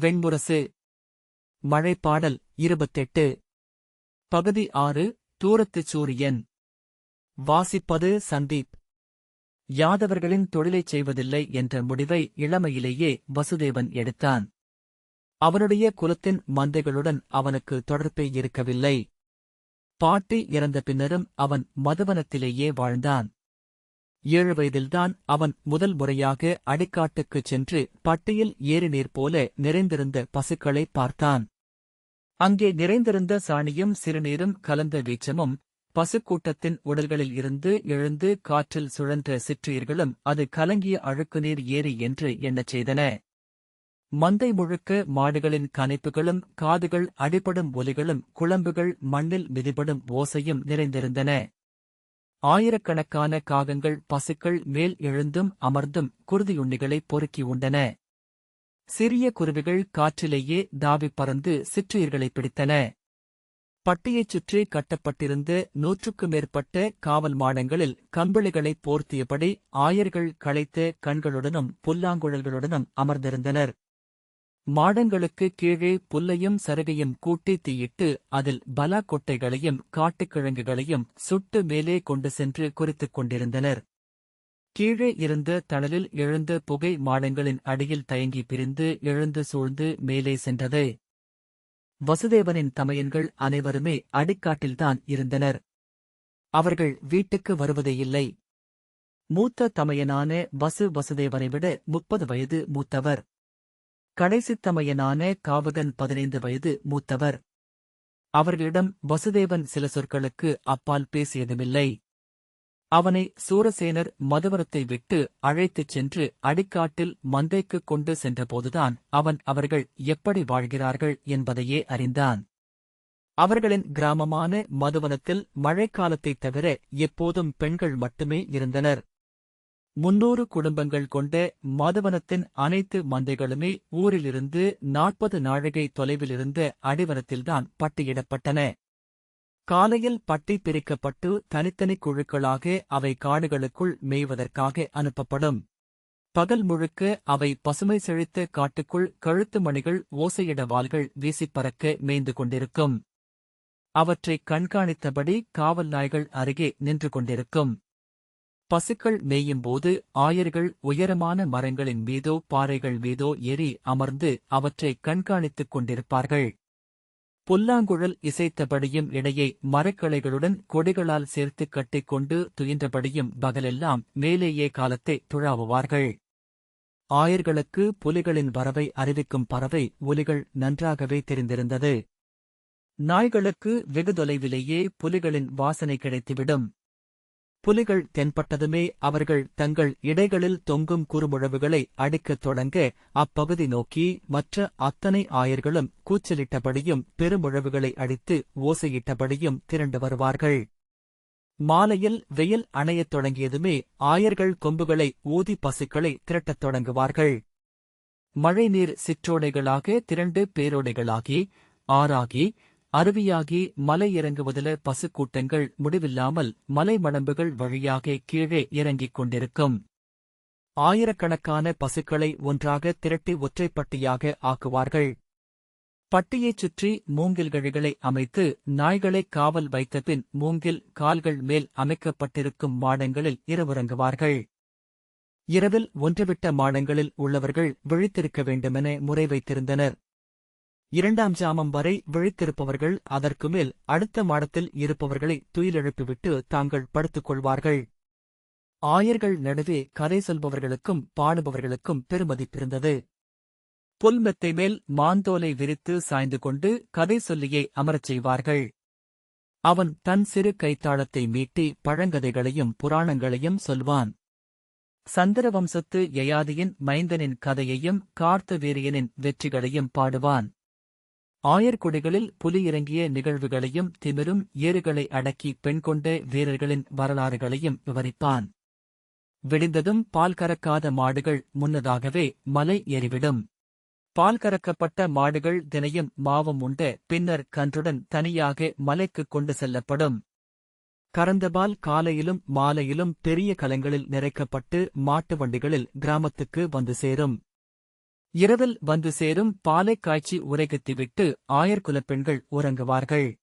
வெண்முரசு. மழைப்பாடல் இருபத்தெட்டு. பகுதி ஆறு தூரத்துச் சூரியன். வாசிப்பது சந்தீப். யாதவர்களின் தொழிலைச் செய்வதில்லை என்ற முடிவை இளமையிலேயே வசுதேவன் எடுத்தான். அவனுடைய குலத்தின் மந்தைகளுடன் அவனுக்கு தொடர்பே இருக்கவில்லை. பாட்டி இறந்த பின்னரும் அவன் மதுவனத்திலேயே வாழ்ந்தான். ஏழு வயதில்தான் அவன் முதல் முறையாக அடிக்காட்டுக்குச் சென்று பட்டியில் ஏரிநீர் போல நிறைந்திருந்த பசுக்களை பார்த்தான். அங்கே நிறைந்திருந்த சாணியும் சிறுநீரும் கலந்த வீச்சமும் பசுக்கூட்டத்தின் உடல்களில் இருந்து எழுந்து காற்றில் சுழன்ற சிற்றுயிர்களும் அது கலங்கிய அழுக்கு நீர் ஏரி என்று எண்ணச் செய்தன. மந்தை முழுக்க மாடுகளின் கனைப்புகளும் காதுகள் அடிபடும் ஒலிகளும் குழம்புகள் மண்ணில் மிதிபடும் ஓசையும் நிறைந்திருந்தன. ஆயிரக்கணக்கான காகங்கள் பசுக்கள் மேல் எழுந்தும் அமர்ந்தும் குருதியுண்ணிகளை பொறுக்கி உண்டன. சிறிய குருவிகள் காற்றிலேயே தாவிப் பறந்து சிற்றுயிர்களை பிடித்தன. பட்டியைச் சுற்றி கட்டப்பட்டிருந்த நூற்றுக்கு மேற்பட்ட காவல் மாடங்களில் கம்பிளிகளைப் போர்த்தியபடி ஆயர்கள் களைத்த கண்களுடனும் புல்லாங்குழல்களுடனும் அமர்ந்திருந்தனர். மாடங்களுக்கு கீழே புல்லையும் சருகையும் கூட்டி தீயிட்டு அதில் பலா கொட்டைகளையும் காட்டுக்கிழங்குகளையும் சுட்டு மேலே கொண்டு சென்று குறித்துக் கொண்டிருந்தனர். கீழே இருந்த தணலில் எழுந்த புகை மாடங்களின் அடியில் தயங்கி பிரிந்து எழுந்து சூழ்ந்து மேலே சென்றது. வசுதேவனின் தமையன்கள் அனைவருமே அடிக்காட்டில்தான் இருந்தனர். அவர்கள் வீட்டுக்கு வருவதே இல்லை. மூத்த தமையனான வசு வசுதேவனை விட முப்பது வயது மூத்தவர். கடைசித்தமையனான காவகன் பதினைந்து வயது மூத்தவர். அவர்களிடம் வசுதேவன் சில சொற்களுக்கு அப்பால் பேசியதுமில்லை. அவனை சூரசேனர் மதுவரத்தை விட்டு அழைத்துச் சென்று அடிக்காட்டில் மந்தைக்குக் கொண்டு சென்றபோதுதான் அவன் அவர்கள் எப்படி வாழ்கிறார்கள் என்பதையே அறிந்தான். அவர்களின் கிராமமான மதுவனத்தில் மழைக்காலத்தைத் தவிர எப்போதும் பெண்கள் மட்டுமே இருந்தனர். முன்னூறு குடும்பங்கள் கொண்ட மதுவனத்தின் அனைத்து மந்தைகளுமே ஊரிலிருந்து நாற்பது நாழிகை தொலைவிலிருந்த அடிவனத்தில்தான் பட்டியிடப்பட்டன. காலையில் பட்டி பிரிக்கப்பட்டு தனித்தனி குழுக்களாக அவை காடுகளுக்குள் மேய்வதற்காக அனுப்பப்படும். பகல் முழுக்க அவை பசுமை செழித்த காட்டுக்குள் கழுத்து மணிகள் ஓசையிட வாள்கள் வீசிப் பறக்க மேய்ந்து கொண்டிருக்கும். அவற்றை கண்காணித்தபடி காவல் நாய்கள் அருகே நின்று கொண்டிருக்கும். பசுக்கள் மேயும்போது ஆயர்கள் உயரமான மரங்களின் மீதோ பாறைகள் மீதோ ஏறி அமர்ந்து அவற்றை கண்காணித்துக் கொண்டிருப்பார்கள். புல்லாங்குழல் இசைத்தபடியும் இடையே மரக்கிளைகளுடன் கொடிகளால் சேர்த்துக் கட்டிக்கொண்டு துயின்றபடியும் பகலெல்லாம் மேலேயே காலத்தை துழாவுவார்கள். ஆயர்களுக்கு புலிகளின் வரவை அறிவிக்கும் பறவை ஒலிகள் நன்றாகவே தெரிந்திருந்தது. நாய்களுக்கு வெகு தொலைவிலேயே புலிகளின் வாசனை கிடைத்துவிடும். புலிகள் தென்பட்டதுமே அவர்கள் தங்கள் இடைகளில் தொங்கும் குறுமுழவுகளை அடிக்கத் தொடங்க அப்பகுதி நோக்கி மற்ற அத்தனை ஆயர்களும் கூச்சலிட்டபடியும் பெருமுழவுகளை அடித்து ஓசையிட்டபடியும் திரண்டு வருவார்கள். மாலையில் வெயில் அணையத் தொடங்கியதுமே ஆயர்கள் கொம்புகளை ஊதி பசுக்களை திரட்டத் தொடங்குவார்கள். மழைநீர் சிற்றோடைகளாக திரண்டு பேரோடைகளாகி ஆறாகி அருவியாகி மலை இறங்குவதில பசுக்கூட்டங்கள் முடிவில்லாமல் மலை மடம்புகள் வழியாக கீழே இறங்கிக் கொண்டிருக்கும். ஆயிரக்கணக்கான பசுக்களை ஒன்றாக திரட்டி ஒற்றைப்பட்டியாக ஆக்குவார்கள். பட்டியைச் சுற்றி மூங்கில் கழிகளை அமைத்து நாய்களை காவல் வைத்தபின் மூங்கில் கால்கள் மேல் அமைக்கப்பட்டிருக்கும் மாடங்களில் இரவுறங்குவார்கள் இரவில் ஒன்றுவிட்ட மாடங்களில் உள்ளவர்கள் விழித்திருக்க வேண்டுமென முறை வைத்திருந்தனர். இரண்டாம் ஜாமம் வரை விழித்திருப்பவர்கள் அதற்கு மேல் அடுத்த மாடத்தில் இருப்பவர்களை துயிலெழுப்பிவிட்டு தாங்கள் படுத்துக் கொள்வார்கள். ஆயர்கள் நடுவே கதை சொல்பவர்களுக்கும் பாடுபவர்களுக்கும் பெருமதிப்பிருந்தது புல்மெத்தை மேல் மாந்தோலை விரித்து சாய்ந்து கொண்டு கதை சொல்லியே அமரச் செய்வார்கள். அவன் தன் சிறு கைத்தாளத்தை மீட்டி பழங்கதைகளையும் புராணங்களையும் சொல்வான். சந்திரவம்சத்து யயாதியின் மைந்தனின் கதையையும் கார்த்தவீரியனின் வெற்றிகளையும் பாடுவான். ஆயர்குடிகளில் புலி இறங்கிய நிகழ்வுகளையும் திமிரும் ஏறுகளை அடக்கி பெண் கொண்ட வீரர்களின் வரலாறுகளையும் விவரிப்பான். விடிந்ததும் பால் கறக்காத மாடுகள் முன்னதாகவே மலை ஏறிவிடும். பால் கறக்கப்பட்ட மாடுகள் தினையும் மாவும் உண்ட பின்னர் கன்றுடன் தனியாக மலைக்குக் கொண்டு செல்லப்படும். கறந்தபால் காலையிலும் மாலையிலும் பெரிய கலங்களில் நிறைக்கப்பட்டு மாட்டு வண்டிகளில் கிராமத்துக்கு வந்து சேரும். இரவில் வந்து சேரும் பாலைக் காய்ச்சி உரைகத்திவிட்டு ஆயர்குலப் பெண்கள் உறங்குவார்கள்.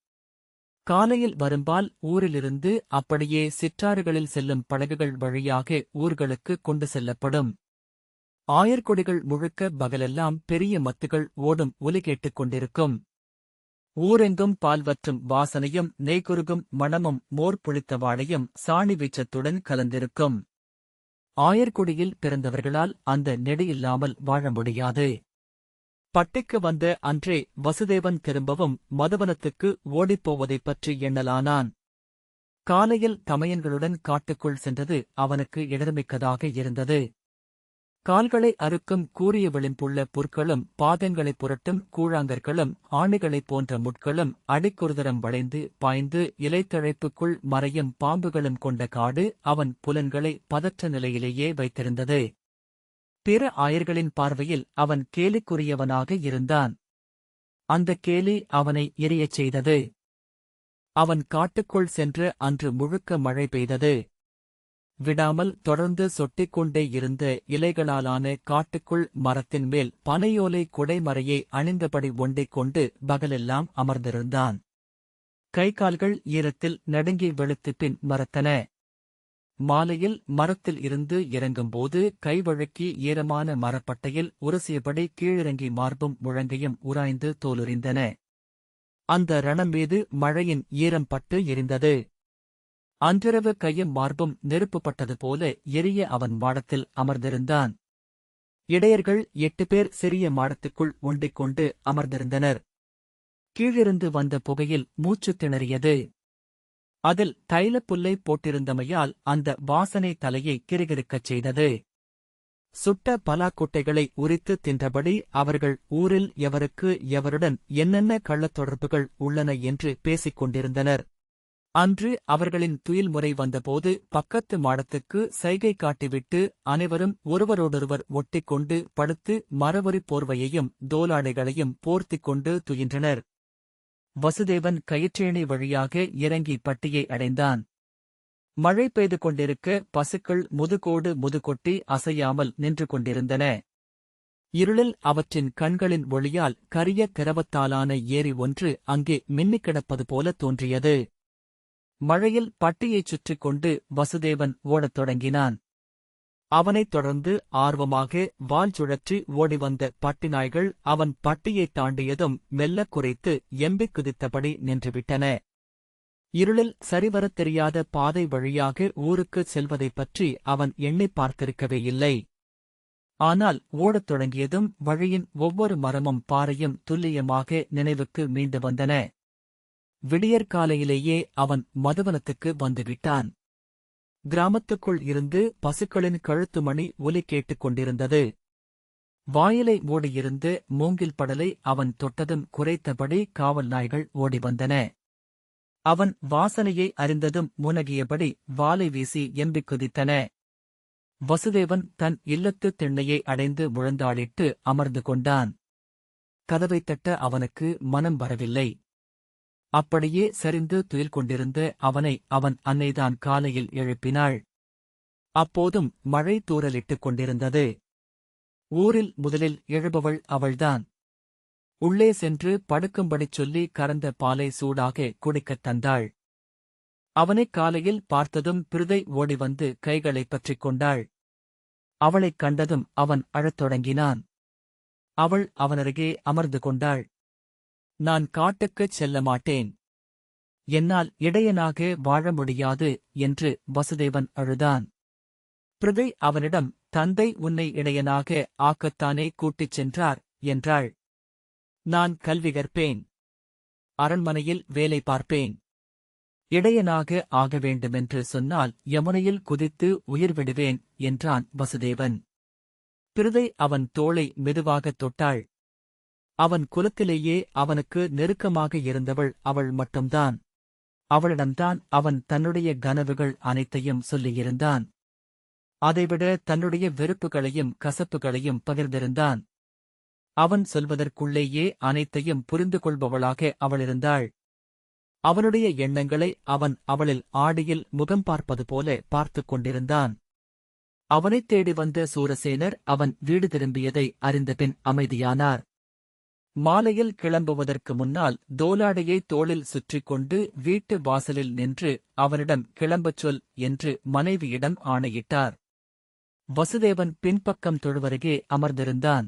காலையில் வரும்பால் ஊரிலிருந்து அப்படியே சிற்றாறுகளில் செல்லும் படகுகள் வழியாக ஊர்களுக்கு கொண்டு செல்லப்படும். ஆயர்கொடிகள் முழுக்க பகலெல்லாம் பெரிய மத்துகள் ஓடும் ஒலி கேட்டுக் கொண்டிருக்கும். ஊரெங்கும் பால் வற்றும் வாசனையும் நெய்குருகும் மணமும் மோர் புளித்த வாழையும் சாணி வீச்சத்துடன் கலந்திருக்கும். ஆயர்குடியில் பிறந்தவர்களால் அந்த நெடியில்லாமல் வாழ முடியாது. பட்டிக்கு வந்த அன்றே வசுதேவன் திரும்பவும் மதுவனத்துக்கு ஓடிப்போவதைப் பற்றி எண்ணலானான். காலையில் தமையன்களுடன் காட்டுக்குள் சென்றது அவனுக்கு இடர்மிக்கதாக இருந்தது. கால்களை அறுக்கும் கூரிய விளிம்புள்ள புற்களும் பாதங்களைப் புரட்டும் கூழாங்கற்களும் ஆணிகளைப் போன்ற முட்களும் அடிக்குறுதரம் வளைந்து பாய்ந்து இலைத்தழைப்புக்குள் மறையும் பாம்புகளும் கொண்ட காடு அவன் புலன்களை பதற்ற நிலையிலேயே வைத்திருந்தது. பிற ஆயர்களின் பார்வையில் அவன் கேலிக்குரியவனாக இருந்தான். அந்த கேலி அவனை எரியச் செய்தது. அவன் காட்டுக்குள் சென்று அன்று முழுக்க மழை பெய்தது. விடாமல் தொடர்ந்து சொட்டிக்கொண்டே இருந்த இலைகளாலான காட்டுக்குள் மரத்தின் மேல் பனையோலை குடைமறையை அணிந்தபடி ஒண்டிக் கொண்டு பகலெல்லாம் அமர்ந்திருந்தான். கை கால்கள் ஈரத்தில் நடுங்கி வெளுத்து பின் மறத்தன மாலையில் மரத்தில் இருந்து இறங்கும்போது கைவழுக்கி ஈரமான மரப்பட்டையில் உரசியபடி கீழிறங்கி மார்பும் முழங்கையும் உராய்ந்து தோலுரிந்தன. அந்த ரணம் மீது மழையின் ஈரம் பட்டு எரிந்தது. அன்றிரவு கையும் மார்பும் நெருப்புப்பட்டது போல எரிய அவன் மாடத்தில் அமர்ந்திருந்தான். இடையர்கள் எட்டு பேர் சிறிய மாடத்துக்குள் ஒண்டிக் கொண்டு அமர்ந்திருந்தனர். கீழிருந்து வந்த புகையில் மூச்சு திணறியது. அதில் தைலப்புல்லை போட்டிருந்தமையால் அந்த வாசனை தலையை கிருகிருக்கச் செய்தது. சுட்ட பலாக்குட்டைகளை உரித்து தின்றபடி அவர்கள் ஊரில் எவருக்கு எவருடன் என்னென்ன கள்ளத் தொடர்புகள் உள்ளன என்று பேசிக் கொண்டிருந்தனர் அன்று அவர்களின் துயில்முறை வந்தபோது பக்கத்து மாடத்துக்கு சைகை காட்டிவிட்டு அனைவரும் ஒருவரோடொருவர் ஒட்டிக்கொண்டு படுத்து மரவரி போர்வையையும் தோலாடைகளையும் போர்த்திக் கொண்டு துயின்றனர். வசுதேவன் கயிற்றேணி வழியாக இறங்கி பட்டியை அடைந்தான். மழை பெய்து கொண்டிருக்க பசுக்கள் முதுகோடு முதுகொட்டி அசையாமல் நின்று கொண்டிருந்தன. இருளில் அவற்றின் கண்களின் ஒளியால் கரிய கிரவத்தாலான ஏரி ஒன்று அங்கே மின்னிக் கிடப்பது போல தோன்றியது. மழையில் பட்டியைச் சுற்றிக் கொண்டு வசுதேவன் ஓடத் தொடங்கினான். அவனைத் தொடர்ந்து ஆர்வமாக வால் சுழற்றி ஓடிவந்த பட்டி நாய்கள் அவன் பட்டியைத் தாண்டியதும் மெல்லக் குறைத்து எம்பிக் குதித்தபடி நின்றுவிட்டன. இருளில் சரிவரத் தெரியாத பாதை வழியாக ஊருக்குச் செல்வதைப் பற்றி அவன் எண்ணிப் பார்த்திருக்கவே இல்லை. ஆனால் ஓடத் தொடங்கியதும் வழியின் ஒவ்வொரு மரமும் பாறையும் துல்லியமாக நினைவுக்கு மீண்டு வந்தன. விடியற்காலையிலேயே அவன் மதுவனத்துக்கு வந்துவிட்டான். கிராமத்துக்குள் இருந்து பசுக்களின் கழுத்து மணி ஒலி கேட்டுக் கொண்டிருந்தது. வாயிலை ஓடியிருந்து மூங்கில் படலை அவன் தொட்டதும் குறைத்தபடி காவல் நாய்கள் ஓடி வந்தன. அவன் வாசனையை அறிந்ததும் முனகியபடி வாலை வீசி எம்பிக் குதித்தன. வசுதேவன் தன் இல்லத்து திண்ணையை அடைந்து முழந்தாளிட்டு அமர்ந்து கொண்டான். கதவைத் தட்ட அவனுக்கு மனம் வரவில்லை. அப்படியே சரிந்து துயில் கொண்டிருந்த அவனை அவன் அன்னைதான் காலையில் எழுப்பினாள். அப்போதும் மழை தூறலிட்டுக் கொண்டிருந்தது. ஊரில் முதலில் எழுபவள் அவள்தான். உள்ளே சென்று படுக்கும்படிச் சொல்லி கறந்த பாலை சூடாக குடிக்கத் தந்தாள். அவனைக் காலையில் பார்த்ததும் பிரிதை ஓடி வந்து கைகளைப் பற்றிக் கொண்டாள். அவளைக் கண்டதும் அவன் அழத் தொடங்கினான். அவள் அவனருகே அமர்ந்து கொண்டாள். நான் காட்டுக்குச் செல்ல மாட்டேன் என்னால் இடையனாக வாழ முடியாது என்று வசுதேவன் அழுதான். பிரதை அவனிடம் தந்தை உன்னை இடையனாக ஆக்கத்தானே கூட்டிச் சென்றார் என்றாள். நான் கல்வி கற்பேன். அரண்மனையில் வேலை பார்ப்பேன். இடையனாக ஆக வேண்டுமென்று சொன்னால் யமுனையில் குதித்து உயிர் விடுவேன் என்றான் வசுதேவன். பிரிதை அவன் தோளை மெதுவாகத் தொட்டாள். அவன் குலத்திலேயே அவனுக்கு நெருக்கமாக இருந்தவள் அவள் மட்டும்தான். அவளிடம்தான் அவன் தன்னுடைய கனவுகள் அனைத்தையும் சொல்லியிருந்தான். அதைவிட தன்னுடைய வெறுப்புகளையும் கசப்புகளையும் பகிர்ந்திருந்தான். அவன் சொல்வதற்குள்ளேயே அனைத்தையும் புரிந்து கொள்பவளாக அவளிருந்தாள். அவனுடைய எண்ணங்களை அவன் அவளில் ஆடியில் முகம் பார்ப்பது போல பார்த்துக் கொண்டிருந்தான். அவனைத் தேடி வந்த சூரசேனர் அவன் வீடு திரும்பியதை அறிந்தபின் அமைதியானார். மாலையில் கிளம்புவதற்கு முன்னால் தோலாடையை தோளில் சுற்றிக் கொண்டு வீட்டு வாசலில் நின்று அவனிடம் கிளம்பச் சொல் என்று மனைவியிடம் ஆணையிட்டார். வசுதேவன் பின்பக்கம் தொழுவருகே அமர்ந்திருந்தான்.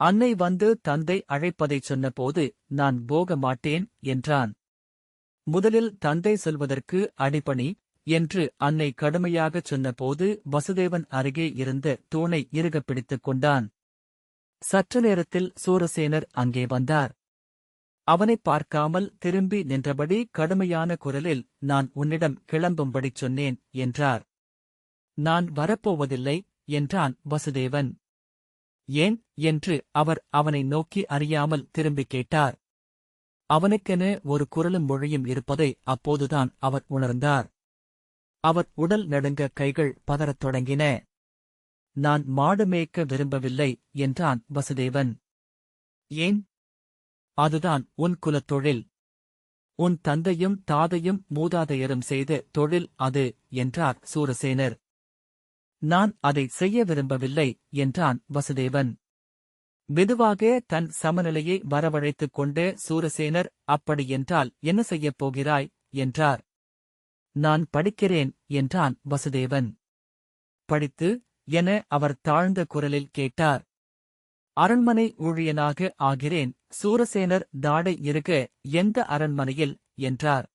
அன்னை வந்து தந்தை அழைப்பதைச் சொன்னபோது நான் போக மாட்டேன் என்றான். முதலில் தந்தை சொல்வதற்கு அடிபணி என்று அன்னை கடுமையாகச் சொன்னபோது வசுதேவன் அருகே இருந்த தூணை இறுகப் பிடித்துக் கொண்டான். சற்று நேரத்தில் சூரசேனர் அங்கே வந்தார். அவனைப் பார்க்காமல் திரும்பி நின்றபடி கடுமையான குரலில் நான் உன்னிடம் கிளம்பும்படிச் சொன்னேன் என்றார். நான் வரப்போவதில்லை என்றான் வசுதேவன். ஏன்? என்று அவர் அவனை நோக்கி அறியாமல் திரும்பிக் கேட்டார். அவனுக்கென ஒரு குரலும் மொழியும் இருப்பதை அப்போதுதான் அவர் உணர்ந்தார். அவர் உடல் நடுங்க கைகள் பதறத் தொடங்கின. நான் மாடு மேய்க்க விரும்பவில்லை என்றான் வசுதேவன். ஏன்? அதுதான் உன் குலத் தொழில். உன் தந்தையும் தாதையும் மூதாதையரும் செய்த தொழில் அது என்றார் சூரசேனர். நான் அதை செய்ய விரும்பவில்லை என்றான் வசுதேவன். மெதுவாக தன் சமநிலையை வரவழைத்துக் கொண்டே சூரசேனர் அப்படியென்றால் என்ன செய்யப் போகிறாய்? என்றார். நான் படிக்கிறேன் என்றான் வசுதேவன். படித்து என அவர் தாழ்ந்த குரலில் கேட்டார். அரண்மனை ஊழியனாக ஆகிறேன் சூரசேனர் தாடை இருக்க எந்த அரண்மனையில்? என்றார்.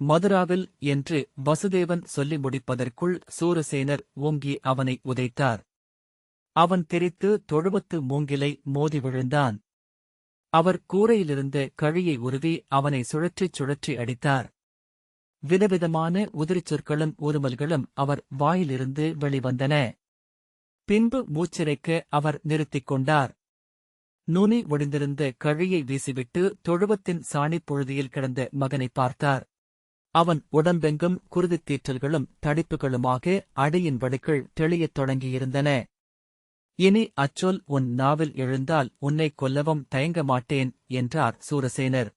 மதுராவில் என்று வசுதேவன் சொல்லி முடிப்பதற்குள் சூரசேனர் ஓங்கி அவனை உதைத்தார். அவன் தெரித்து தொழுவத்து மூங்கிலை மோதி விழுந்தான். அவர் கூரையிலிருந்த கழியை உருவி அவனை சுழற்றிச் சுழற்றி அடித்தார். விதவிதமான உதிரிச் சொற்களும் உருமல்களும் அவர் வாயிலிருந்து வெளிவந்தன. பின்பு மூச்சிறைக்க அவர் நிறுத்திக் கொண்டார். நுனி ஒடிந்திருந்த கழியை வீசிவிட்டு தொழுவத்தின் சாணிப் பொழுதியில் கிடந்த மகனைப் பார்த்தார். அவன் உடம்பெங்கும் குருதித் தீற்றல்களும் தடிப்புகளுமாக அடியின் வடுக்கள் தெளியத் தொடங்கியிருந்தன. இனி அச்சொல் உன் நாவில் எழுந்தால் உன்னைக் கொல்லவும் தயங்க மாட்டேன் என்றார் சூரசேனர்.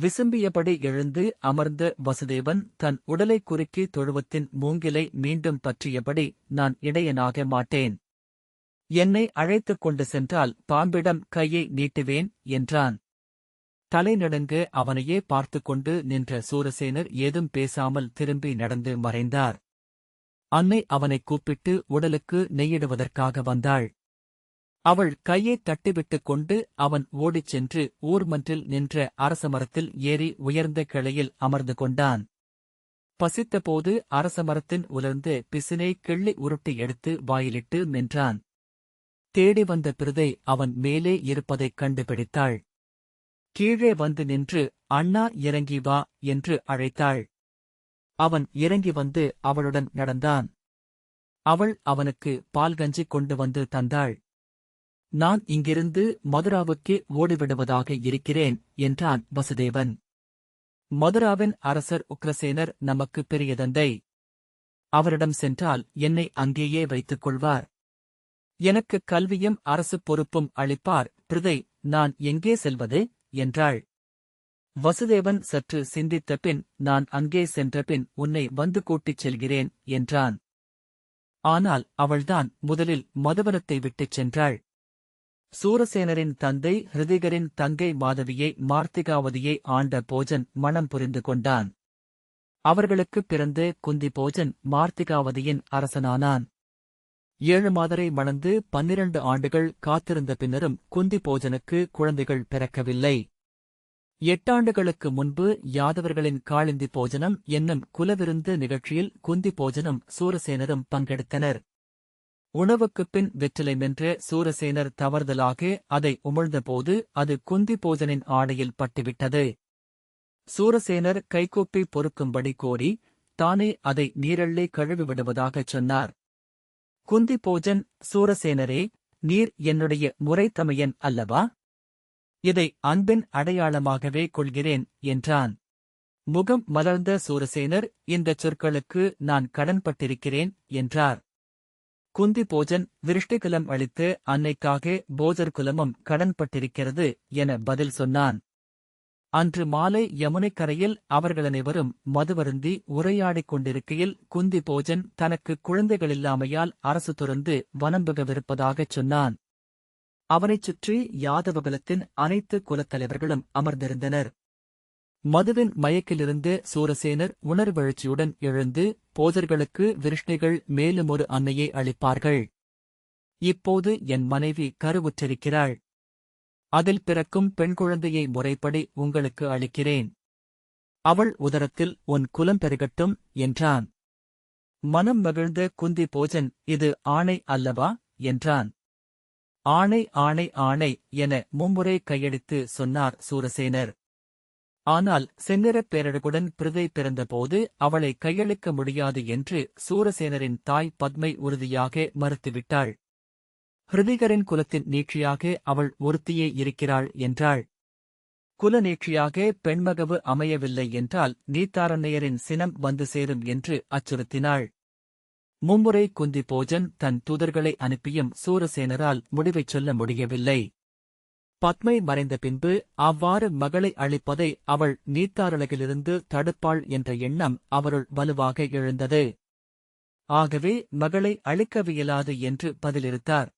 விசும்பியபடி எழுந்து அமர்ந்த வசுதேவன் தன் உடலைக் குறுக்கி தொழுவத்தின் மூங்கிலை மீண்டும் பற்றியபடி நான் இடையனாக மாட்டேன். என்னை அழைத்துக் கொண்டு சென்றால் பாம்பிடம் கையை நீட்டுவேன் என்றான். தலை நடுங்க அவனையே பார்த்து கொண்டு நின்ற சூரசேனர் ஏதும் பேசாமல் திரும்பி நடந்து மறைந்தார். அன்னை அவனைக் கூப்பிட்டு உடலுக்கு நெய்யிடுவதற்காக வந்தாள். அவள் கையைத் தட்டிவிட்டுக் கொண்டு அவன் ஓடிச் சென்று ஊர்மன்றில் நின்ற அரசமரத்தில் ஏறி உயர்ந்த கிளையில் அமர்ந்து கொண்டான். பசித்தபோது அரசமரத்தின் உலர்ந்து பிசினை கிள்ளி உருட்டி எடுத்து வாயிலிட்டு நின்றான். தேடி வந்த பிரதை அவன் மேலே இருப்பதைக் கண்டுபிடித்தாள். கீழே வந்து நின்று அண்ணா இறங்கி வா என்று அழைத்தாள். அவன் இறங்கி வந்து அவளுடன் நடந்தான். அவள் அவனுக்கு பால்கஞ்சி கொண்டு வந்து தந்தாள். நான் இங்கிருந்து மதுராவுக்கே ஓடிவிடுவதாக இருக்கிறேன் என்றான் வசுதேவன். மதுராவின் அரசர் உக்ரசேனர் நமக்கு பெரிய தந்தை. அவரிடம் சென்றால் என்னை அங்கேயே வைத்துக் கொள்வார். எனக்கு கல்வியும் அரசு பொறுப்பும் அளிப்பார் பிரிதை நான் எங்கே செல்வது? என்றாள். வசுதேவன் சற்று சிந்தித்த பின் நான் அங்கே சென்றபின் உன்னை வந்து கூட்டிச் செல்கிறேன் என்றான். ஆனால் அவள்தான் முதலில் மதுவனத்தை விட்டுச் சென்றாள். சூரசேனரின் தந்தை ஹிருதிகரின் தங்கை மாதவியை மார்த்திகாவதியை ஆண்ட போஜன் மணம் புரிந்து கொண்டான். அவர்களுக்குப் பிறந்து குந்தி போஜன் மார்த்திகாவதியின் அரசனானான். ஏழு மாதரை மணந்து பன்னிரண்டு ஆண்டுகள் காத்திருந்த பின்னரும் குந்தி போஜனுக்கு குழந்தைகள் பிறக்கவில்லை. எட்டாண்டுகளுக்கு முன்பு யாதவர்களின் காளிந்தி போஜனம் என்னும் குலவிருந்து நிகழ்ச்சியில் குந்தி போஜனும் சூரசேனரும் பங்கெடுத்தனர். உணவுக்குப் பின் வெற்றிலை மென்ற சூரசேனர் தவறுதலாக அதை உமிழ்ந்தபோது அது குந்தி போஜனின் ஆடையில் பட்டுவிட்டது. சூரசேனர் கைகூப்பி பொறுக்கும்படி கோரி தானே அதை நீரள்ளி கழுவி விடுவதாகச் சொன்னார். குந்தி போஜன் சூரசேனரே நீர் என்னுடைய முறைத்தமையன் அல்லவா? இதை அன்பின் அடையாளமாகவே கொள்கிறேன் என்றான். முகம் மலர்ந்த சூரசேனர் இந்தச் சொற்களுக்கு நான் கடன்பட்டிருக்கிறேன் என்றார். குந்தி போஜன் விருஷ்டிகுலம் அளித்து அன்னைக்காக போஜர் குலமும் கடன்பட்டிருக்கிறது என பதில் சொன்னான். அன்று மாலை யமுனைக்கரையில் அவர்களனைவரும் மதுவருந்தி உரையாடிக் கொண்டிருக்கையில் குந்தி போஜன் தனக்கு குழந்தைகளில்லாமையால் அரசு துறந்து வனம்புகவிருப்பதாகச் சொன்னான். அவனைச் சுற்றி யாதவகுலத்தின் அனைத்து குலத்தலைவர்களும் அமர்ந்திருந்தனர். மதுவின் மயக்கிலிருந்து சூரசேனர் உணர்வெழுச்சியுடன் எழுந்து போதர்களுக்கு விருஷ்ணிகள் மேலும் ஒரு அன்னையை அளிப்பார்கள். இப்போது என் மனைவி கருவுற்றிருக்கிறாள். அதில் பிறக்கும் பெண் குழந்தையை முறைப்படி உங்களுக்கு அளிக்கிறேன். அவள் உதரத்தில் உன் குலம் பெருகட்டும் என்றான். மனம் மகிழ்ந்த குந்தி போஜன் இது ஆணை அல்லவா என்றான். ஆணை ஆணை ஆணை என மும்முறை கையடித்து சொன்னார் சூரசேனர். ஆனால் செந்நிறப் பேரழகுடன் பிரிதை பிறந்தபோது அவளை கையளிக்க முடியாது என்று சூரசேனரின் தாய் பத்மை உறுதியாக மறுத்துவிட்டாள். ஹிருதிகரின் குலத்தின் நீட்சியாக அவள் ஒருத்தியே இருக்கிறாள் என்றாள். குல நீட்சியாக பெண்மகவு அமையவில்லை என்றால் நீத்தாரண்யரின் சினம் வந்து சேரும் என்று அச்சுறுத்தினாள். மும்முறை குந்தி போஜன் தன் தூதர்களை அனுப்பியும் சூரசேனரால் முடிவைச் சொல்ல முடியவில்லை. பத்மை மறைந்த பின்பு அவ்வாறு மகளை அளிப்பதை அவள் நீத்தாரலகிலிருந்து தடுப்பாள் என்ற எண்ணம் அவருள் வலுவாக எழுந்தது. ஆகவே மகளை அளிக்கவியலாது என்று பதிலிருத்தார்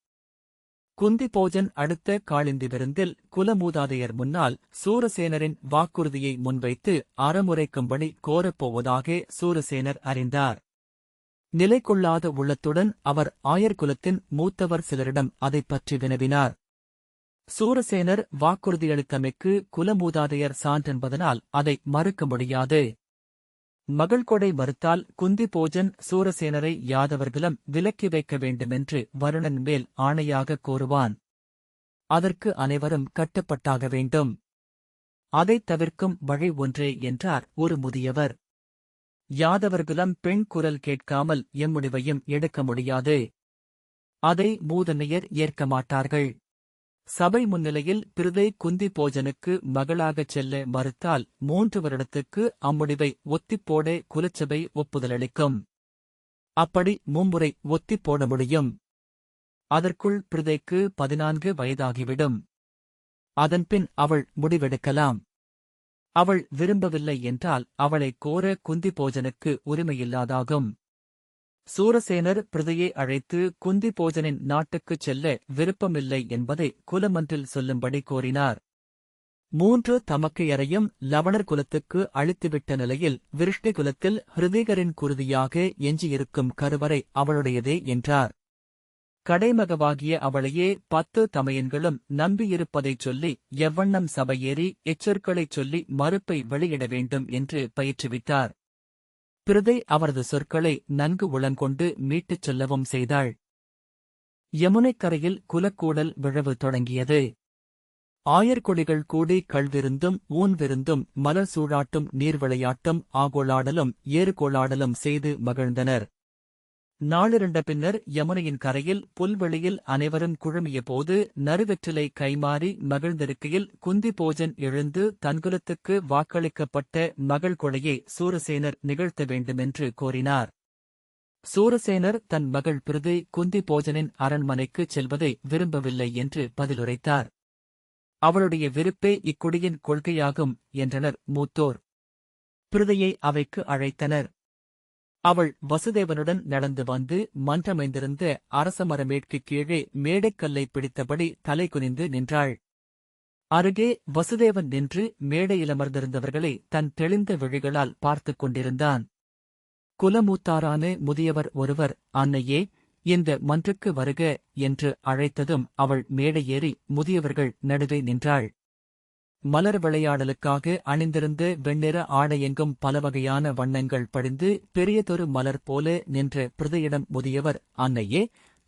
குந்தி போஜன் அடுத்த காளிந்தி விருந்தில் குலமூதாதையர் முன்னால் சூரசேனரின் வாக்குறுதியை முன்வைத்து அறமுறைக்கும்படி கோரப்போவதாக சூரசேனர் அறிந்தார். நிலை கொள்ளாத உள்ளத்துடன் அவர் ஆயர்குலத்தின் மூத்தவர் சிலரிடம் அதைப் பற்றி வினவினார். சூரசேனர் வாக்குறுதியளித்தமைக்கு குலமூதாதையர் சான்றென்பதனால் அதை மறுக்க முடியாது. மகள் கொடை மறுத்தால் குந்தி போஜன் சூரசேனரை யாதவர்களும் விலக்கி வைக்க வேண்டுமென்று வருணன் மேல் ஆணையாக கோருவான். அதற்கு அனைவரும் கட்டுப்பட்டாக வேண்டும். அதைத் தவிர்க்கும் வழி ஒன்றே என்றார் ஒரு முதியவர். யாதவர்களும் பெண் குரல் கேட்காமல் எம்முடிவையும் எடுக்க முடியாது. அதை மூதனையர் ஏற்க மாட்டார்கள். சபை முன்னிலையில் பிரிதை குந்தி போஜனுக்கு மகளாகச் செல்ல மறுத்தால் மூன்று வருடத்துக்கு அம்முடிவை ஒத்திப்போட குலச்சபை ஒப்புதலளிக்கும். அப்படி மும்முறை ஒத்திப் போட முடியும். அதற்குள் பிரிதைக்கு பதினான்கு வயதாகிவிடும். அதன்பின் அவள் முடிவெடுக்கலாம். அவள் விரும்பவில்லை என்றால் அவளை கோர குந்தி போஜனுக்கு உரிமையில்லாதாகும். சூரசேனர் பிரதையை அழைத்து குந்தி போஜனின் நாட்டுக்குச் செல்ல விருப்பமில்லை என்பதை குலமன்றில் சொல்லும்படி கோரினார். மூன்று தமக்கையரையும் லவணர் குலத்துக்கு அழித்துவிட்ட நிலையில் விருஷ்ணி குலத்தில் ஹிருதிகரின் குருதியாக எஞ்சியிருக்கும் கருவறை அவளுடையதே என்றார். கடைமகவாகிய அவளையே பத்து தமையன்களும் நம்பியிருப்பதைச் சொல்லி எவ்வண்ணம் சபையேறி எச்சொற்களைச் சொல்லி மறுப்பை வெளியிட வேண்டும் என்று பயிற்றுவித்தார். பிரதை அவரது சொற்களை நன்கு உளங்கொண்டு மீட்டுச் சொல்லவும் செய்தாள். யமுனைக்கரையில் குலக்கூடல் விழவு தொடங்கியது. ஆயர்கொடிகள் கூடி கள்விருந்தும் ஊன் விருந்தும் மலர் சூழாட்டும் நீர் விளையாட்டும் ஆகோளாடலும் ஏறுகோளாடலும் செய்து மகிழ்ந்தனர். நாளிரண்ட பின்னர் யமுனையின் கரையில் புல்வெளியில் அனைவரும் குழுமிய போது நறுவெற்றிலை கைமாறி மகிழ்ந்திருக்கையில் குந்தி போஜன் எழுந்து தன்குலத்துக்கு வாக்களிக்கப்பட்ட மகள் கொலையை சூரசேனர் நிகழ்த்த வேண்டுமென்று கோரினார். சூரசேனர் தன் மகள் பிரதி குந்தி போஜனின் அரண்மனைக்குச் செல்வதை விரும்பவில்லை என்று பதிலுரைத்தார். அவளுடைய விருப்பே இக்குடியின் கொள்கையாகும் என்றனர் மூத்தோர். பிரிதையை அவைக்கு அழைத்தனர். அவள் வசுதேவனுடன் நடந்து வந்து மன்றமைந்திருந்த அரசமரமேட்குக் கீழே மேடைக்கல்லை பிடித்தபடி தலை குனிந்து நின்றாள். அருகே வசுதேவன் நின்று மேடையிலமர்ந்திருந்தவர்களை தன் தெளிந்த விழிகளால் பார்த்துக் கொண்டிருந்தான். குலமூத்தாரான முதியவர் ஒருவர் அன்னையே இந்த மன்றுக்கு வருக என்று அழைத்ததும் அவள் மேடையேறி முதியவர்கள் நடுவே நின்றாள். மலர் விளையாடலுக்காக அணிந்திருந்த வெண்ணிற ஆடையெங்கும் பலவகையான வண்ணங்கள் படிந்து பெரியதொரு மலர் போல நின்ற பிரதையிடம் முதியவர் அன்னையே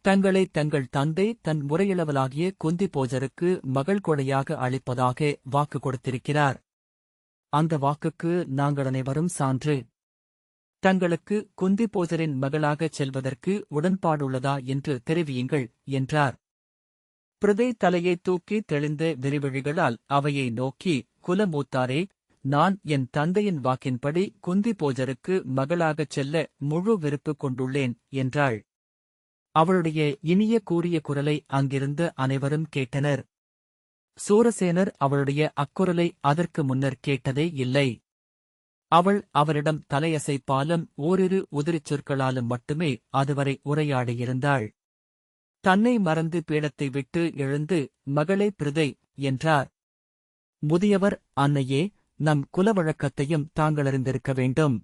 தங்களை தங்கள் தந்தை தன் முறையிளவலாகிய குந்தி போஜருக்கு மகள் கொடையாக அளிப்பதாக வாக்கு கொடுத்திருக்கிறார். அந்த வாக்குக்கு நாங்கள் அனைவரும் சான்று. தங்களுக்கு குந்தி போஜரின் மகளாகச் செல்வதற்கு உடன்பாடுள்ளதா என்று தெரிவியுங்கள் என்றார். பிரதை தலையை தூக்கி தெளிந்த விரிவழிகளால் அவையை நோக்கி குலமூத்தாரே நான் என் தந்தையின் வாக்கின்படி குந்தி போஜருக்கு மகளாகச் செல்ல முழு விருப்பு கொண்டுள்ளேன் என்றாள். அவளுடைய இனிய கூறிய குரலை அங்கிருந்த அனைவரும் கேட்டனர். சூரசேனர் அவளுடைய அக்குரலை அதற்கு முன்னர் கேட்டதே இல்லை. அவள் அவரிடம் தலையசைப்பாலும் ஓரிரு உதிரிச் சொற்களாலும் மட்டுமே அதுவரை உரையாடியிருந்தாள். தன்னை மறந்து பீடத்தை விட்டு எழுந்து மகளே பிரதை என்றார். முதியவர் அன்னையே நம் குலவழக்கத்தையும் தாங்கள் அறிந்திருக்க வேண்டும்.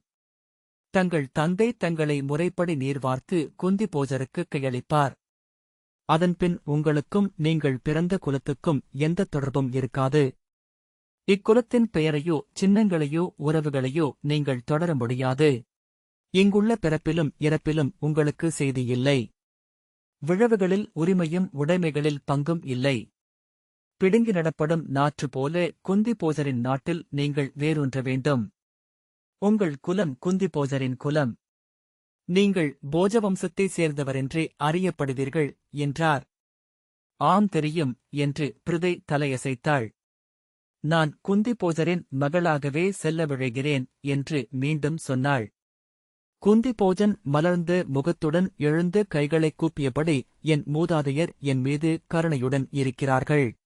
தங்கள் தந்தை தங்களை முறைப்படி நீர் வார்த்து குந்தி போஜருக்கு கையளிப்பார். அதன்பின் உங்களுக்கும் நீங்கள் பிறந்த குலத்துக்கும் எந்த தொடர்பும் இருக்காது. இக்குலத்தின் பெயரையோ சின்னங்களையோ உறவுகளையோ நீங்கள் தொடர முடியாது. இங்குள்ள பிறப்பிலும் இறப்பிலும் உங்களுக்கு செய்தி இல்லை. விழவுகளில் உரிமையும் உடைமைகளில் பங்கும் இல்லை. பிடுங்கி நடப்படும் நாற்று போல குந்தி போசரின் நாட்டில் நீங்கள் வேரூன்ற வேண்டும். உங்கள் குலம் குந்தி போசரின் குலம். நீங்கள் போஜவம்சத்தைச் சேர்ந்தவரென்றே அறியப்படுவீர்கள் என்றார். ஆம் தெரியும் என்று பிரிதை தலையசைத்தாள். நான் குந்தி போஜரின் மகளாகவே செல்ல விழைகிறேன் என்று மீண்டும் சொன்னாள். குந்தி போஜன் மலர்ந்த முகத்துடன் எழுந்து கைகளைக் கூப்பியபடி என் மூதாதையர் என் மீது கருணையுடன் இருக்கிறார்கள்.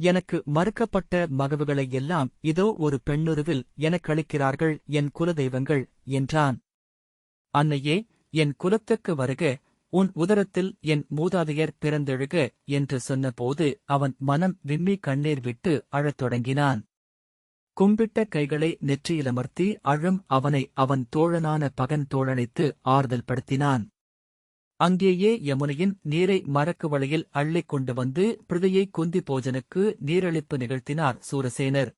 எனக்கு மறுக்கப்பட்ட மகவுகளை எல்லாம் இதோ ஒரு பெண்ணுருவில் எனக்களிக்கிறார்கள் என் குலதெய்வங்கள் என்றான். அன்னையே என் குலத்துக்கு வருக உன் உதரத்தில் என் மூதாதையர் பிறந்தெழுக என்று சொன்னபோது அவன் மனம் விம்மி கண்ணீர் விட்டு அழத் தொடங்கினான். கும்பிட்ட கைகளை நெற்றியிலமர்த்தி அழும் அவனை அவன் தோழனான பகன் தோழனைத்து ஆறுதல் படுத்தினான். அங்கேயே யமுனையின் நீரை மரக்கு வழியில் அள்ளிக் கொண்டு வந்து பிரிதையை குந்தி போஜனுக்கு நீரழிப்பு நிகழ்த்தினார் சூரசேனர்.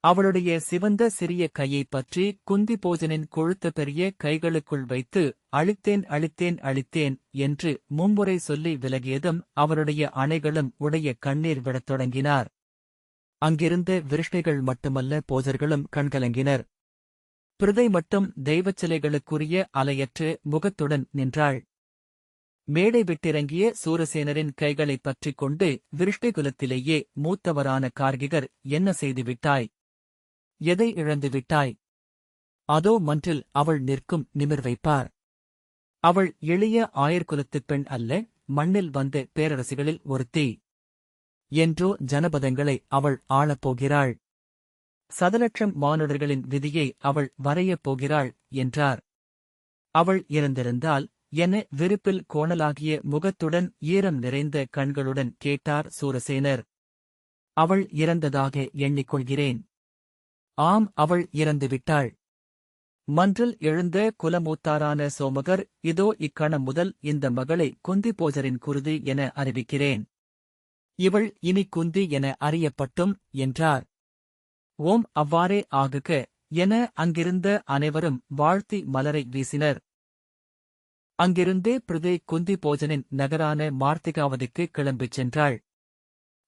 அவளுடைய சிவந்த சிறிய கையைப் பற்றி குந்தி போஜனின் கொழுத்த பெரிய கைகளுக்குள் வைத்து அழித்தேன் அழித்தேன் அழித்தேன் என்று மும்முறை சொல்லி விலகியதும் அவருடைய அணைகளும் உடைய கண்ணீர் விடத் தொடங்கினார். அங்கிருந்த விருஷ்ணிகள் மட்டுமல்ல போதர்களும் கண்கலங்கினர். பிரதை மட்டும் தெய்வச் சிலைகளுக்குரிய அலையற்று முகத்துடன் நின்றாள். மேடை விட்டிறங்கிய சூரசேனரின் கைகளைப் பற்றிக் கொண்டு விருஷ்டிகுலத்திலேயே மூத்தவரான கார்கிகர் என்ன செய்துவிட்டாய் எதை இழந்து விட்டாய்? அதோ மன்றில் அவள் நிற்கும் நிமிர் வைப்பார். அவள் எளிய ஆயர்குலத்துப் பெண் அல்ல மண்ணில் வந்த பேரரசிகளில் ஒருத்தி. என்றோ ஜனபதங்களை அவள் ஆளப் போகிறாள் சதலட்சம் மானுடர்களின் விதியை அவள் வரையப் போகிறாள் என்றார். அவள் இறந்திருந்தால் என விருப்பில் கோணலாகிய முகத்துடன் ஈரம் நிறைந்த கண்களுடன் கேட்டார் சூரசேனர். அவள் இறந்ததாக எண்ணிக்கொள்கிறேன். ஆம் அவள் இறந்துவிட்டாள். மன்றில் எழுந்த குலமூத்தாரான சோமகர் இதோ இக்கணம் முதல் இந்த மகளை குந்தி போஜரின் குருதி என அறிவிக்கிறேன். இவள் இனி குந்தி என அறியப்பட்டும் என்றார். ஓம் அவ்வாறே ஆகுக என அங்கிருந்த அனைவரும் வாழ்த்தி மலரை வீசினர். அங்கிருந்தே பிரதே குந்தி போஜனின் நகரான மார்த்திகாவதிக்கு கிளம்பிச் சென்றாள்.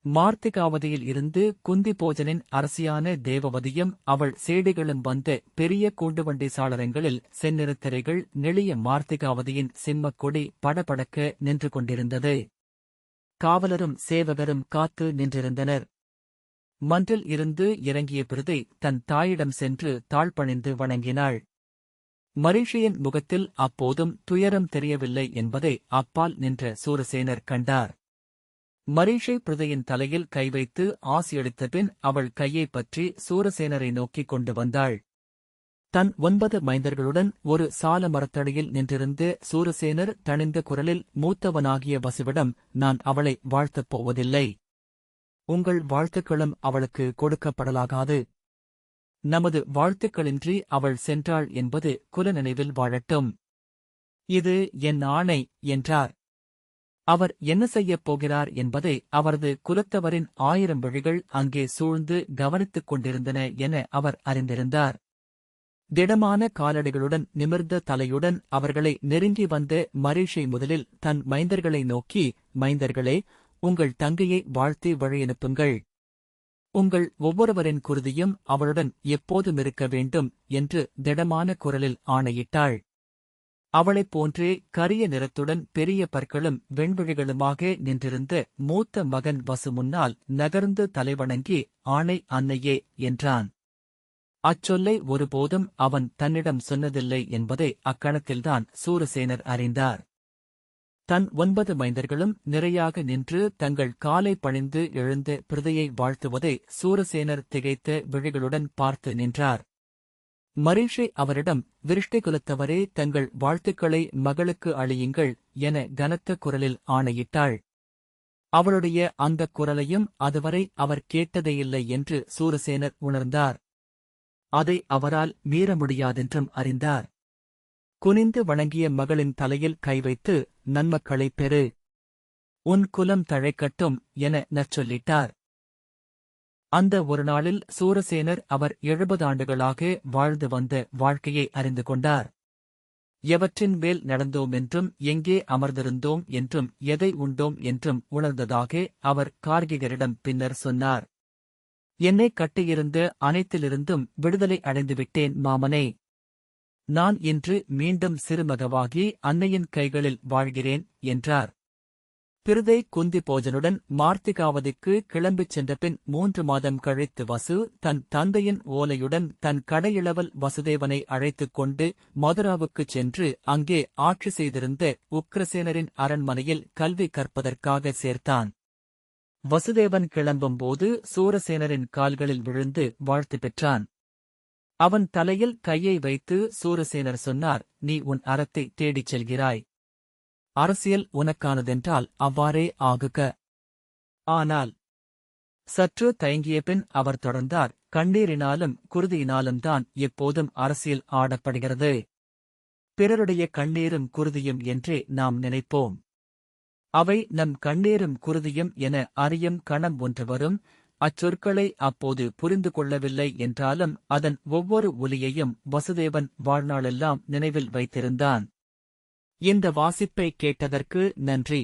மார்த்திகாவதியில் இருந்து குந்தி போஜனின் அரசியான தேவவதியும் அவள் சேடிகளும் வந்த பெரிய கூண்டுவண்டி சாளரங்களில் செந்நிறத்திரைகள் நெளிய மார்த்திகாவதியின் சிம்மக் கொடி படபடக்க நின்று கொண்டிருந்தது. காவலரும் சேவகரும் காத்து நின்றிருந்தனர். மன்றில் இருந்து இறங்கிய பிரதை தன் தாயிடம் சென்று தாழ்பணிந்து வணங்கினாள். மரிஷியின் முகத்தில் அப்போதும் துயரம் தெரியவில்லை என்பதை அப்பால் நின்ற சூரசேனர் கண்டார். மரீஷை பிரதையின் தலையில் கை வைத்து ஆசியளித்த பின் அவள் கையைப் பற்றி சூரசேனரை நோக்கிக் கொண்டு வந்தாள். தன் ஒன்பது மைந்தர்களுடன் ஒரு சால மரத்தடியில் நின்றிருந்து சூரசேனர் தணிந்த குரலில் மூத்தவனாகிய வசுவிடம் நான் அவளை வாழ்த்தப் போவதில்லை. உங்கள் வாழ்த்துக்களும் அவளுக்கு கொடுக்கப்படலாகாது. நமது வாழ்த்துக்களின்றி அவள் சென்றாள் என்பது குல நினைவில் வாழட்டும். இது என் ஆணை என்றார். அவர் என்ன செய்யப் போகிறார் என்பதை அவரது குலத்தவரின் ஆயிரம் விழிகள் அங்கே சூழ்ந்து கவனித்துக் கொண்டிருந்தன என அவர் அறிந்திருந்தார். திடமான காலடிகளுடன் நிமிர்ந்த தலையுடன் அவர்களை நெருங்கி வந்த மரீஷை முதலில் தன் மைந்தர்களை நோக்கி மைந்தர்களே உங்கள் தங்கையை வாழ்த்தி வழியனுப்புங்கள். உங்கள் ஒவ்வொருவரின் குருதியும் அவளுடன் எப்போதும் இருக்க வேண்டும் என்று திடமான குரலில் ஆணையிட்டாள். அவளைப் போன்றே கரிய நிறத்துடன் பெரிய பற்களும் வெண்விழிகளுமாக நின்றிருந்த மூத்த மகன் வசு முன்னால் நகர்ந்து தலைவணங்கி ஆணை அன்னையே என்றான். அச்சொல்லை ஒருபோதும் அவன் தன்னிடம் சொன்னதில்லை என்பதை அக்கணத்தில்தான் சூரசேனர் அறிந்தார். தன் ஒன்பது மைந்தர்களும் நிறையாக நின்று தங்கள் காலை பணிந்து எழுந்த பிரதையை வாழ்த்துவதை சூரசேனர் திகைத்த விழிகளுடன் பார்த்து நின்றார். மரீஷை அவரிடம் விருஷ்டி குலத்தவரே தங்கள் வாழ்த்துக்களை மகளுக்கு அழியுங்கள் என கனத்த குரலில் ஆணையிட்டாள். அவளுடைய அந்தக் குரலையும் அதுவரை அவர் கேட்டதேயில்லை என்று சூரசேனர் உணர்ந்தார். அதை அவரால் மீற முடியாதென்றும் அறிந்தார். குனிந்து வணங்கிய மகளின் தலையில் கை வைத்து நன்மக்களைப் பெறு. உன் குலம் தழைக்கட்டும் என நற்சொல்லிட்டார். அந்த ஒரு நாளில் சூரசேனர் அவர் எழுபது ஆண்டுகளாக வாழ்ந்து வந்த வாழ்க்கையை அறிந்து கொண்டார். எவற்றின் மேல் நடந்தோம் என்றும் எங்கே அமர்ந்திருந்தோம் என்றும் எதை உண்டோம் என்றும் உணர்ந்ததாக அவர் கார்கிகரிடம் பின்னர் சொன்னார். என்னை கட்டியிருந்து அனைத்திலிருந்தும் விடுதலை அடைந்துவிட்டேன் மாமனே. நான் இன்று மீண்டும் சிறுமகவாகி அன்னையின் கைகளில் வாழ்கிறேன் என்றார். பிருதை குந்தி போஜனுடன் மார்த்திகாவதிக்கு கிளம்பிச் சென்றபின் மூன்று மாதம் கழித்து வசு தன் தந்தையின் ஓலையுடன் தன் கடையிளவல் வசுதேவனை அழைத்துக் கொண்டு மதுராவுக்குச் சென்று அங்கே ஆட்சி செய்திருந்த உக்ரசேனரின் அரண்மனையில் கல்வி கற்பதற்காக சேர்த்தான். வசுதேவன் கிளம்பும்போது சூரசேனரின் கால்களில் விழுந்து வாழ்த்து பெற்றான். அவன் தலையில் கையை வைத்து சூரசேனர் சொன்னார் நீ உன் அறத்தை தேடிச் செல்கிறாய். அரசியல் உனக்கானதென்றால் அவ்வாறே ஆகுக. ஆனால் சற்று தயங்கிய பின் அவர் தொடர்ந்தார் கண்ணீரினாலும் குருதியினாலும் தான் எப்போதும் அரசியல் ஆடப்படுகிறது. பிறருடைய கண்ணீரும் குருதியும் என்றே நாம் நினைப்போம். அவை நம் கண்ணீரும் குருதியும் என அறியும் கணம் ஒன்று வரும் அச்சொற்களை அப்போது புரிந்து கொள்ளவில்லை என்றாலும் அதன் ஒவ்வொரு ஒலியையும் வசுதேவன் வாழ்நாளெல்லாம் நினைவில் வைத்திருந்தான். இந்த வாசிப்பை கேட்டதற்கு நன்றி.